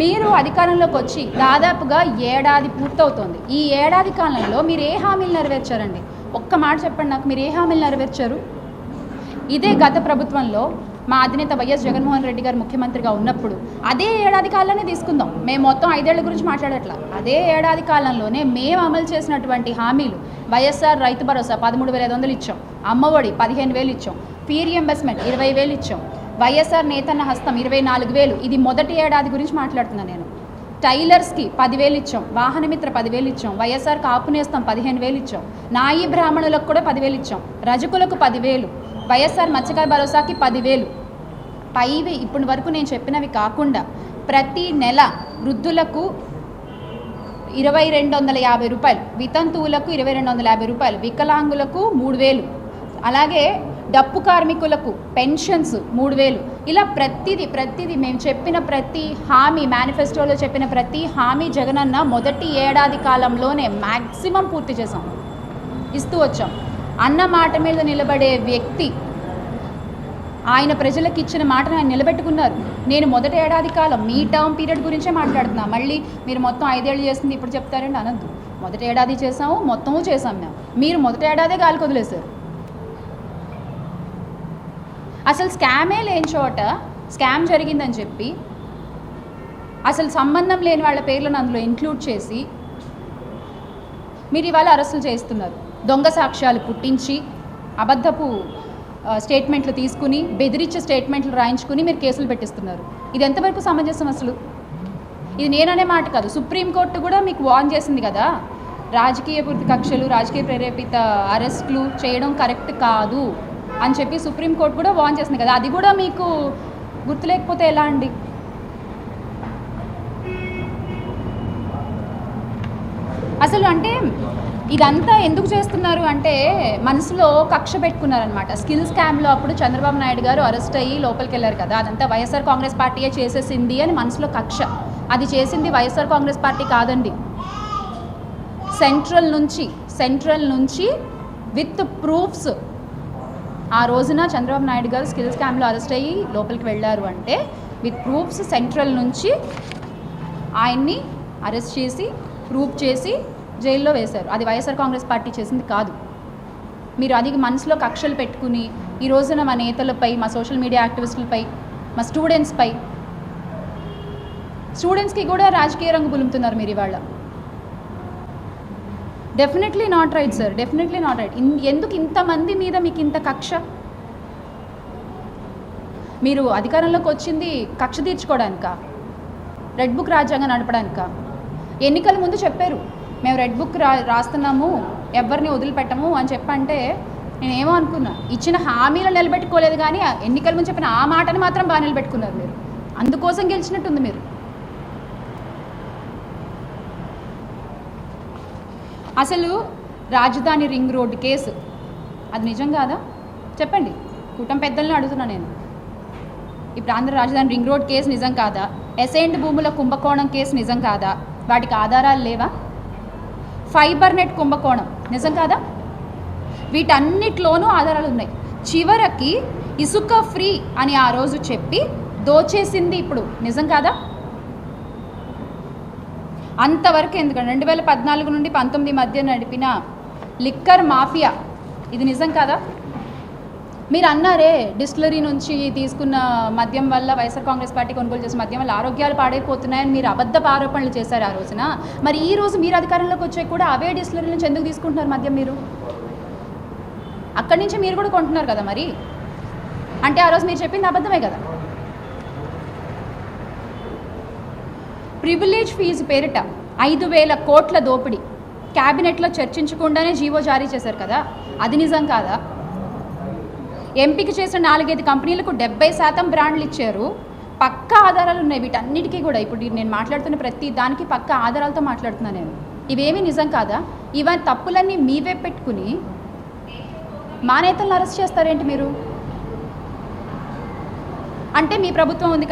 మీరు అధికారంలోకి వచ్చి దాదాపుగా ఏడాది పూర్తవుతోంది. ఈ ఏడాది కాలంలో మీరు ఏ హామీలు నెరవేర్చారండి? ఒక్క మాట చెప్పండి నాకు. మీరు ఏ హామీలు నెరవేర్చారు? ఇదే గత ప్రభుత్వంలో మా అధినేత వైఎస్ జగన్మోహన్ రెడ్డి గారు ముఖ్యమంత్రిగా ఉన్నప్పుడు అదే ఏడాది కాలంలోనే తీసుకుందాం. మేము మొత్తం ఐదేళ్ళ గురించి మాట్లాడట్లా. అదే ఏడాది కాలంలోనే మేము అమలు చేసినటువంటి హామీలు వైఎస్ఆర్ రైతు భరోసా పదమూడు వేల ఐదు వందలు ఇచ్చాం. అమ్మఒడి పదిహేను వేలు ఇచ్చాం. ఫీ రియంబర్స్మెంట్ ఇరవై వేలు ఇచ్చాం. వైఎస్ఆర్ నేతన్న హస్తం ఇరవై నాలుగు వేలు. ఇది మొదటి ఏడాది గురించి మాట్లాడుతున్నాను నేను. టైలర్స్కి పదివేలు ఇచ్చాం. వాహనమిత్ర పదివేలు ఇచ్చాం. వైఎస్ఆర్ కాపునేస్తాం పదిహేను వేలు ఇచ్చాం. నాయి బ్రాహ్మణులకు కూడా పదివేలు ఇచ్చాం. రజకులకు పదివేలు. వైఎస్ఆర్ మత్స్యకార భరోసాకి పదివేలు. పైవి ఇప్పటి వరకు నేను చెప్పినవి కాకుండా ప్రతి నెల వృద్ధులకు ఇరవై రెండు వందల యాభై రూపాయలు. వితంతువులకు ఇరవై రెండు వందల యాభై రూపాయలు. వికలాంగులకు మూడు వేలు. అలాగే డప్పు కార్మికులకు పెన్షన్స్ మూడు వేలు ఇలా ప్రతిదీ ప్రతిదీ మేము చెప్పిన ప్రతి హామీ మేనిఫెస్టోలో చెప్పిన ప్రతి హామీ జగనన్న మొదటి ఏడాది కాలంలోనే మ్యాక్సిమం పూర్తి చేసాం ఇస్తూ వచ్చాం. అన్న మాట మీద నిలబడే వ్యక్తి ఆయన ప్రజలకు ఇచ్చిన మాటను ఆయన నిలబెట్టుకున్నారు. నేను మొదటి ఏడాది కాలం మీ టర్మ్ పీరియడ్ గురించే మాట్లాడుతున్నా. మళ్ళీ మీరు మొత్తం ఐదేళ్ళు చేస్తుంది ఇప్పుడు చెప్తారండి అనద్దు. మొదటి ఏడాది చేసాము మొత్తము చేసాం మేము. మీరు మొదటి ఏడాదే గాలి కొదిలేశారు అసలు స్కామే లేని చోట స్కామ్ జరిగిందని చెప్పి అసలు సంబంధం లేని వాళ్ళ పేర్లను అందులో ఇంక్లూడ్ చేసి మీరు ఇవాళ అరెస్టులు చేస్తున్నారు. దొంగ సాక్ష్యాలు పుట్టించి అబద్ధపు స్టేట్మెంట్లు తీసుకుని బెదిరించే స్టేట్మెంట్లు రాయించుకుని మీరు కేసులు పెట్టిస్తున్నారు. ఇది ఎంతవరకు సమంజసం అసలు? ఇది నేననే మాట కాదు. సుప్రీంకోర్టు కూడా మీకు వార్న్ చేసింది కదా? రాజకీయ పూర్తి కక్షలు రాజకీయ ప్రేరేపిత అరెస్టులు చేయడం కరెక్ట్ కాదు. అని చెప్పి సుప్రీంకోర్టు కూడా వార్న్ చేసింది కదా. అది కూడా మీకు గుర్తులేకపోతే ఎలా అండి? అసలు అంటే ఇదంతా ఎందుకు చేస్తున్నారు అంటే మనసులో కక్ష పెట్టుకున్నారనమాట స్కిల్ స్కామ్లో అప్పుడు చంద్రబాబు నాయుడు గారు అరెస్ట్ అయ్యి లోపలికి వెళ్ళారు కదా. అదంతా వైఎస్ఆర్ కాంగ్రెస్ పార్టీయే చేసేసింది అని మనసులో కక్ష. అది చేసింది వైఎస్ఆర్ కాంగ్రెస్ పార్టీ కాదండి. సెంట్రల్ నుంచి సెంట్రల్ నుంచి విత్ ప్రూఫ్స్ ఆ రోజున చంద్రబాబు నాయుడు గారు స్కిల్ స్కామ్లో అరెస్ట్ అయ్యి లోపలికి వెళ్ళారు అంటే విత్ ప్రూఫ్స్ సెంట్రల్ నుంచి ఆయన్ని అరెస్ట్ చేసి ప్రూఫ్ చేసి జైల్లో వేశారు. అది వైఎస్ఆర్ కాంగ్రెస్ పార్టీ చేసింది కాదు. మీరు అది మనసులో కక్షలు పెట్టుకుని ఈ రోజున మా నేతలపై మా సోషల్ మీడియా యాక్టివిస్టులపై మా స్టూడెంట్స్పై స్టూడెంట్స్కి కూడా రాజకీయ రంగు పులుముతున్నారు మీరు ఇవాళ. Definitely not right sir definitely not right ఎందుకు ఇంతమంది మీద మీకు ఇంత కక్ష? మీరు అధికారంలోకి వచ్చింది కక్ష తీర్చుకోవడానికా రెడ్ బుక్ రాజ్యాంగం నడపడానిక? ఎన్నికల ముందు చెప్పారు. మేము రెడ్ బుక్ రా రాస్తున్నాము ఎవరిని వదిలిపెట్టము అని చెప్పంటే నేనేమో అనుకున్నా. ఇచ్చిన హామీలు నిలబెట్టుకోలేదు కానీ ఆ ఎన్నికల ముందు చెప్పిన ఆ మాటని మాత్రం బాగా నిలబెట్టుకున్నారు మీరు. అందుకోసం గెలిచినట్టుంది మీరు. అసలు రాజధాని రింగ్ రోడ్డు కేసు. అది నిజం కాదా? చెప్పండి. కూటమి పెద్దలను అడుగుతున్నా నేను. ఇప్పుడు ఆంధ్ర రాజధాని రింగ్ రోడ్ కేసు నిజం కాదా? ఎసైంట్ భూముల కుంభకోణం కేసు నిజం కాదా? వాటికి ఆధారాలు లేవా? ఫైబర్ నెట్ కుంభకోణం నిజం కాదా? వీటన్నిటిలోనూ ఆధారాలు ఉన్నాయి. చివరికి ఇసుక ఫ్రీ అని ఆ రోజు చెప్పి దోచేసింది ఇప్పుడు నిజం కాదా? అంతవరకు ఎందుకంటే రెండు వేల పద్నాలుగు నుండి పంతొమ్మిది మధ్య నడిపిన లిక్కర్ మాఫియా. ఇది నిజం కాదా? మీరు అన్నారే డిస్టిలరీ నుంచి తీసుకున్న మద్యం వల్ల వైఎస్ఆర్ కాంగ్రెస్ పార్టీ కొనుగోలు చేసిన మద్యం వల్ల ఆరోగ్యాలు పాడైపోతున్నాయని మీరు అబద్ధ ఆరోపణలు చేశారు ఆ రోజున. మరి ఈ రోజు మీరు అధికారంలోకి వచ్చే కూడా అవే డిస్టిలరీ నుంచి ఎందుకు తీసుకుంటున్నారు మద్యం మీరు? అక్కడి నుంచి మీరు కూడా కొంటున్నారు కదా మరి? అంటే ఆ రోజు మీరు చెప్పింది అబద్ధమే కదా? ప్రివిలేజ్ ఫీజు పేరిట ఐదు వేల కోట్ల దోపిడీ. క్యాబినెట్లో చర్చించకుండానే జీవో జారీ చేశారు కదా? అది నిజం కాదా? ఎంపిక చేసిన నాలుగైదు కంపెనీలకు డెబ్బై శాతం బ్రాండ్లు ఇచ్చారు. పక్క ఆధారాలు ఉన్నాయి. వీటన్నిటికీ కూడా ఇప్పుడు నేను మాట్లాడుతున్న ప్రతి దానికి పక్క ఆధారాలతో మాట్లాడుతున్నాను నేను. ఇవేమీ నిజం కాదా? ఇవన్నీ తప్పులన్నీ మీవే పెట్టుకుని మా నేతలను అరెస్ట్ చేస్తారేంటి మీరు? అంటే మీ ప్రభుత్వం ఉంది